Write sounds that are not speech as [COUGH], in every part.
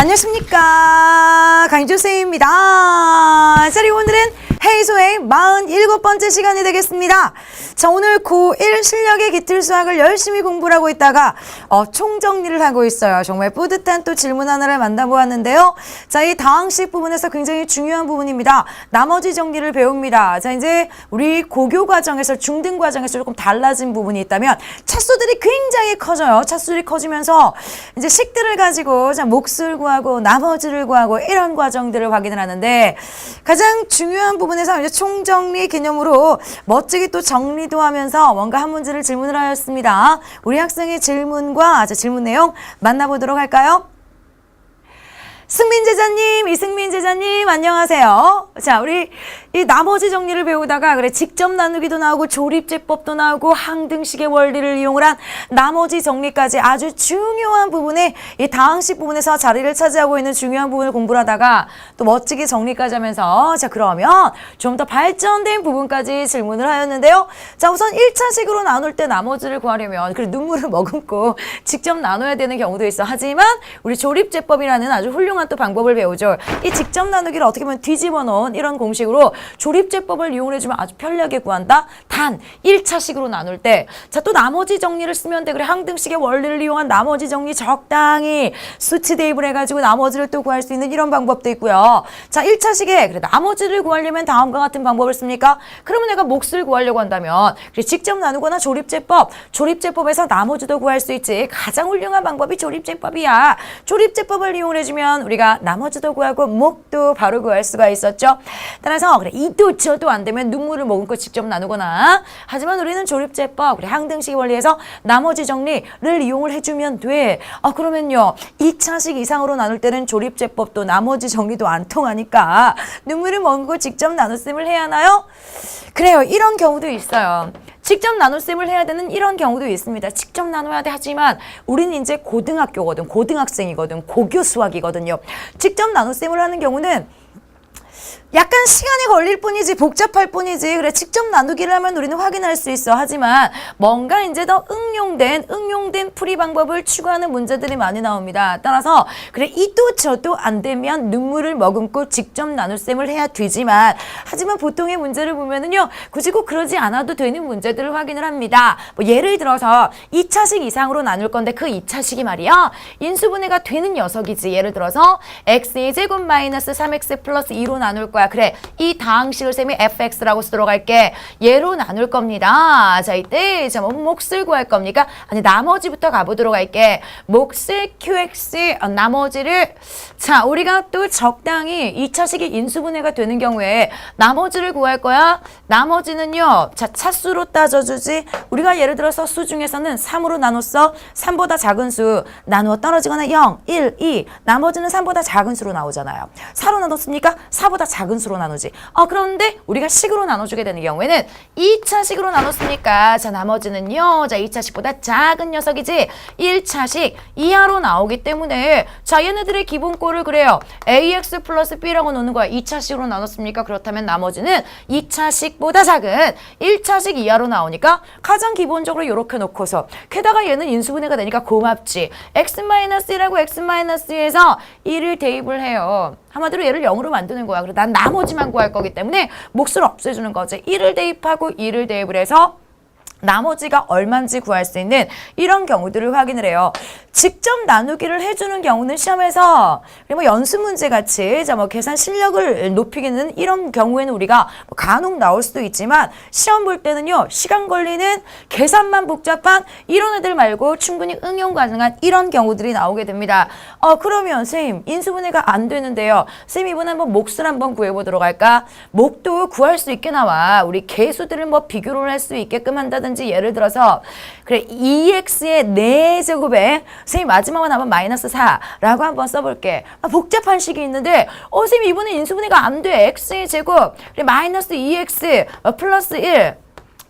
안녕하십니까 강주쌤입니다. 자, 그리고 오늘은 해소의 47번째 시간이 되겠습니다. 자, 오늘 고1 실력의 기틀 수학을 열심히 공부를 하고 있다가 어, 총정리를 하고 있어요. 정말 뿌듯한 또 질문 하나를 만나보았는데요. 자, 이 다항식 부분에서 굉장히 중요한 부분입니다. 나머지 정리를 배웁니다. 자, 이제 우리 고교 과정에서 중등 과정에서 조금 달라진 부분이 있다면 차수들이 굉장히 커져요. 차수들이 커지면서 이제 식들을 가지고 자, 몫을 구하고 나머지를 구하고 이런 과정들을 확인을 하는데 가장 중요한 부분에서 이제 총정리 개념으로 멋지게 또 정리도 하면서 뭔가 한 문제를 질문을 하였습니다. 우리 학생의 질문과 자, 질문 내용 만나보도록 할까요? 승민 제자님, 이승민 제자님, 안녕하세요. 자, 우리 이 나머지 정리를 배우다가 그래 직접 나누기도 나오고 조립제법도 나오고 항등식의 원리를 이용을 한 나머지 정리까지 아주 중요한 부분에 이 다항식 부분에서 자리를 차지하고 있는 중요한 부분을 공부를 하다가 또 멋지게 정리까지 하면서 자, 그러면 좀 더 발전된 부분까지 질문을 하였는데요. 자, 우선 1차식으로 나눌 때 나머지를 구하려면 그래 눈물을 [LAUGHS] 머금고 직접 나눠야 되는 경우도 있어. 하지만 우리 조립제법이라는 아주 훌륭한 또 방법을 배우죠. 이 직접 나누기를 어떻게 보면 뒤집어 놓은 이런 공식으로 조립제법을 이용을 해주면 아주 편리하게 구한다. 단 1차식으로 나눌 때 자 또 나머지 정리를 쓰면 돼. 그래 항등식의 원리를 이용한 나머지 정리 적당히 수치 대입을 해가지고 나머지를 또 구할 수 있는 이런 방법도 있고요. 자 1차식에 그래 나머지를 구하려면 다음과 같은 방법을 씁니까? 그러면 내가 몫을 구하려고 한다면 그래 직접 나누거나 조립제법 조립제법에서 나머지도 구할 수 있지. 가장 훌륭한 방법이 조립제법이야. 조립제법을 이용해주면 우리가 나머지도 구하고 목도 바로 구할 수가 있었죠. 따라서 그래 이도 저도 안 되면 눈물을 머금고 직접 나누거나 하지만 우리는 조립제법 그래 항등식 원리에서 나머지 정리를 이용을 해주면 돼. 아 그러면요 2차식 이상으로 나눌 때는 조립제법도 나머지 정리도 안 통하니까 눈물을 머금고 직접 나눗셈을 해야 하나요? 그래요 이런 경우도 있어요. 직접 나눗셈을 해야 되는 이런 경우도 있습니다. 직접 나눠야 돼 하지만 우리는 이제 고등학교거든, 고등학생이거든, 고교 수학이거든요. 직접 나눗셈을 하는 경우는 약 간 시간이 걸릴 뿐이지 복잡할 뿐이지 그래 직접 나누기를 하면 우리는 확인할 수 있어. 하지만 뭔가 이제 더 응용된 응용된 풀이 방법을 추구하는 문제들이 많이 나옵니다. 따라서 그래 이도 저도 안 되면 눈물을 머금고 직접 나눗셈을 해야 되지만 하지만 보통의 문제를 보면은요 굳이 꼭 그러지 않아도 되는 문제들을 확인을 합니다. 뭐 예를 들어서 2차식 이상으로 나눌 건데 그 2차식이 말이야 인수분해가 되는 녀석이지. 예를 들어서 x의 제곱 마이너스 3x 플러스 2로 나눌 거야. 그래 이 다항식을 쌤이 fx라고 쓰도록 할게. 얘로 나눌 겁니다. 자 이때 자 뭐, 몫을 구할 겁니까? 아니 나머지부터 가보도록 할게. 몫을 qx 어, 나머지를 자 우리가 또 적당히 2차식이 인수분해가 되는 경우에 나머지를 구할 거야? 나머지는요 자 차수로 따져주지. 우리가 예를 들어서 수 중에서는 3으로 나눴어. 3보다 작은 수. 나누어 떨어지거나 0 1 2 나머지는 3보다 작은 수로 나오잖아요. 4로 나눴으니까? 4보다 작은 수로 나누지. 아 그런데 우리가 식으로 나눠주게 되는 경우에는 2차 식으로 나눴으니까 자 나머지는요. 자 2차식보다 작은 녀석이지. 1차식 이하로 나오기 때문에 자 얘네들의 기본꼴을 그래요. Ax 플러스 b라고 놓는 거야. 2차식으로 나눴습니까? 그렇다면 나머지는 2차식보다 작은 1차식 이하로 나오니까 가장 기본적으로 이렇게 놓고서 게다가 얘는 인수분해가 되니까 고맙지. X-1하고 x-2에서 1을 대입을 해요 한마디로 얘를 0으로 만드는 거야. 그래 난 나머지만 구할 거기 때문에 몫을 없애주는 거지. 1을 대입하고 2를 대입을 해서 나머지가 얼마인지 구할 수 있는 이런 경우들을 확인을 해요. 직접 나누기를 해주는 경우는 시험에서 뭐 연습 문제 같이 자뭐 계산 실력을 높이기는 이런 경우에는 우리가 뭐 간혹 나올 수도 있지만 시험 볼 때는요 시간 걸리는 계산만 복잡한 이런 애들 말고 충분히 응용 가능한 이런 경우들이 나오게 됩니다. 어 그러면 쌤 인수분해가 안 되는데요. 쌤 이번에 한번 몫을 한번 구해보도록 할까? 목도 구할 수 있게 나와. 우리 개수들을 뭐 비교를 할 수 있게끔 한다든지 예를 들어서 그래 2x의 4제곱에 선생님 마지막은 한번 마이너스 4라고 한번 써볼게. 아, 복잡한 식이 있는데 어 선생님 이번에 인수분해가 안 돼. x의 제곱 그래 마이너스 2x 어, 플러스 1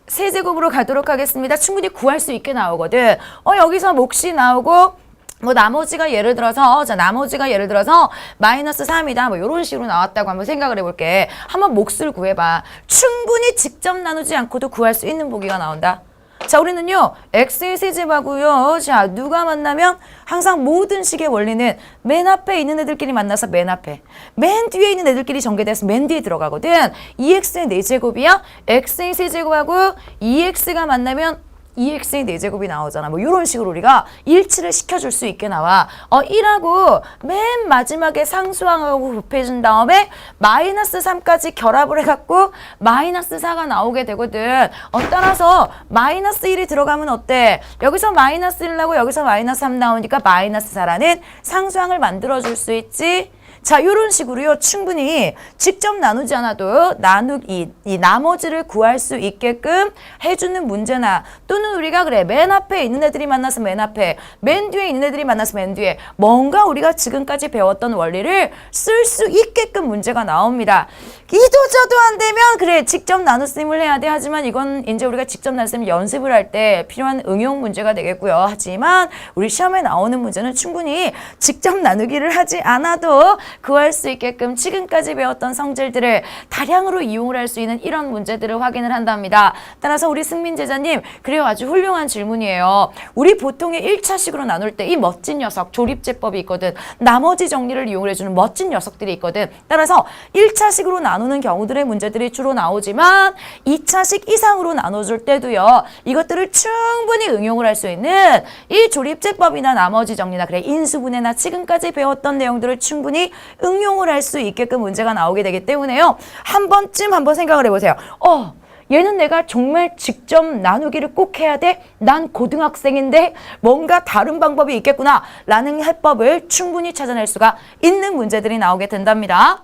세제곱으로 가도록 하겠습니다. 충분히 구할 수 있게 나오거든. 어 여기서 몫이 나오고 뭐 나머지가 예를 들어서 자 나머지가 예를 들어서 마이너스 3이다 뭐 이런 식으로 나왔다고 한번 생각을 해볼게 한번 몫을 구해봐 충분히 직접 나누지 않고도 구할 수 있는 보기가 나온다 자, 우리는요, x의 세제하고요. 자, 누가 만나면 항상 모든 식의 원리는 맨 앞에 있는 애들끼리 만나서 맨 앞에, 맨 뒤에 있는 애들끼리 전개돼서 맨 뒤에 들어가거든. 2x의 4제곱이야. x의 세제곱하고 2x가 만나면 2x의 4제곱이 나오잖아. 뭐 이런 식으로 우리가 일치를 시켜줄 수 있게 나와. 어, 1하고 맨 마지막에 상수항하고 곱해준 다음에 마이너스 3까지 결합을 해갖고 마이너스 4가 나오게 되거든. 어, 따라서 마이너스 1이 들어가면 어때? 여기서 마이너스 1 나고 여기서 마이너스 3 나오니까 마이너스 4라는 상수항을 만들어줄 수 있지. 자, 이런 식으로요. 충분히 직접 나누지 않아도 나누기, 이 나머지를 구할 수 있게끔 해주는 문제나 또는 우리가 그래, 맨 앞에 있는 애들이 만나서 맨 앞에, 맨 뒤에 있는 애들이 만나서 맨 뒤에 뭔가 우리가 지금까지 배웠던 원리를 쓸 수 있게끔 문제가 나옵니다. 이도 저도 안 되면 그래, 직접 나눗셈을 해야 돼. 하지만 이건 이제 우리가 직접 나눗셈 연습을 할 때 필요한 응용 문제가 되겠고요. 하지만 우리 시험에 나오는 문제는 충분히 직접 나누기를 하지 않아도 구할 수 있게끔 지금까지 배웠던 성질들을 다량으로 이용을 할 수 있는 이런 문제들을 확인을 한답니다. 따라서 우리 승민 제자님, 그래요. 아주 훌륭한 질문이에요. 우리 보통의 1차식으로 나눌 때 이 멋진 녀석, 조립제법이 있거든. 나머지 정리를 이용을 해주는 멋진 녀석들이 있거든. 따라서 1차식으로 나누는 경우들의 문제들이 주로 나오지만 2차식 이상으로 나눠줄 때도요. 이것들을 충분히 응용을 할 수 있는 이 조립제법이나 나머지 정리나 그래 인수분해나 지금까지 배웠던 내용들을 충분히 응용을 할 수 있게끔 문제가 나오게 되기 때문에요. 한 번쯤 한번 생각을 해보세요. 어, 얘는 내가 정말 직접 나누기를 꼭 해야 돼? 난 고등학생인데 뭔가 다른 방법이 있겠구나. 라는 해법을 충분히 찾아낼 수가 있는 문제들이 나오게 된답니다.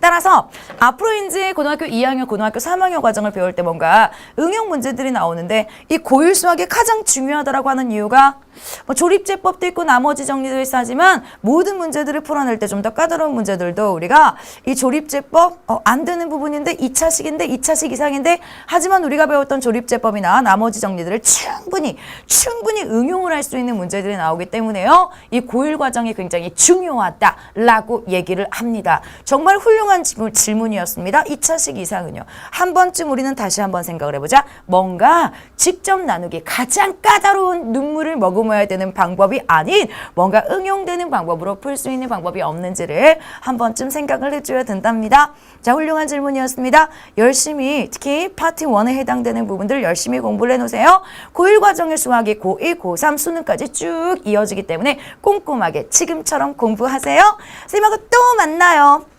따라서 앞으로 이제 고등학교 2학년, 고등학교 3학년 과정을 배울 때 뭔가 응용 문제들이 나오는데 이 고일 수학이 가장 중요하다라고 하는 이유가 뭐 조립제법도 있고 나머지 정리도 있어 하지만 모든 문제들을 풀어낼 때 좀 더 까다로운 문제들도 우리가 이 조립제법 어, 안 되는 부분인데 2차식인데 2차식 이상인데 하지만 우리가 배웠던 조립제법이나 나머지 정리들을 충분히 충분히 응용을 할 수 있는 문제들이 나오기 때문에요. 이 고일 과정이 굉장히 중요하다라고 얘기를 합니다. 정말 훌륭한 질문- 질문이었습니다. 2차식 이상은요. 한 번쯤 우리는 다시 한번 생각을 해보자. 뭔가 직접 나누기 가장 까다로운 눈물을 머금 어야 되는 방법이 아닌 뭔가 응용되는 방법으로 풀 수 있는 방법이 없는지를 한 번쯤 생각을 해줘야 된답니다. 자, 훌륭한 질문이었습니다. 열심히 특히 파트 1에 해당되는 부분들 열심히 공부를 해놓으세요. 고1 과정의 수학이 고1, 고3 수능까지 쭉 이어지기 때문에 꼼꼼하게 지금처럼 공부하세요. 선생님하고 또 만나요.